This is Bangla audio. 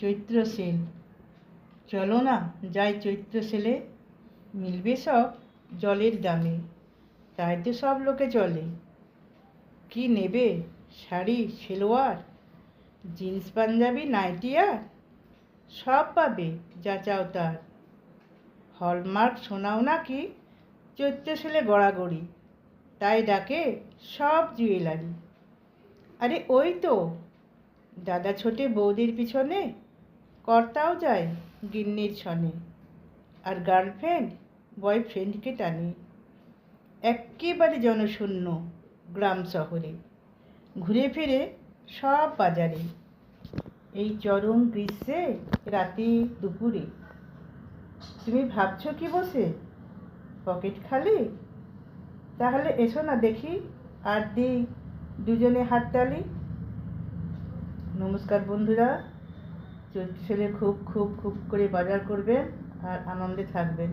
চৈত্র সেল চলো না যাই চৈত্র সেলে মিলবে সব জলের দামে, তাই তো সব লোকে চলে। কি নেবে শাড়ি, সেলোয়ার, জিন্স, পাঞ্জাবি, নাইটি আর? সব পাবে যা চাও তার। হলমার্ক শোনাও নাকি চৈত্র সেলে গড়াগড়ি, তাই ডাকে সব জুয়েলারি। আরে ওই তো দাদা ছোটে বৌদির পিছনে, কর্তাও যায় গিন্নির ছনে। আর গার্লফ্রেন্ড বয়ফ্রেন্ডকে টানে। এক্কেবারে জনশূন্য গ্রাম শহরে। ঘুরে ফিরে সব বাজারে। এই চরম গ্রীষ্মে রাতে দুপুরে। তুমি ভাবছ কি বসে? পকেট খালি? তাহলে এসো না দেখি, আর দিই দুজনে হাততালি। নমস্কার বন্ধুরা। সেলে খুব খুব খুব করে বাজার করবেন আর আনন্দে থাকবেন।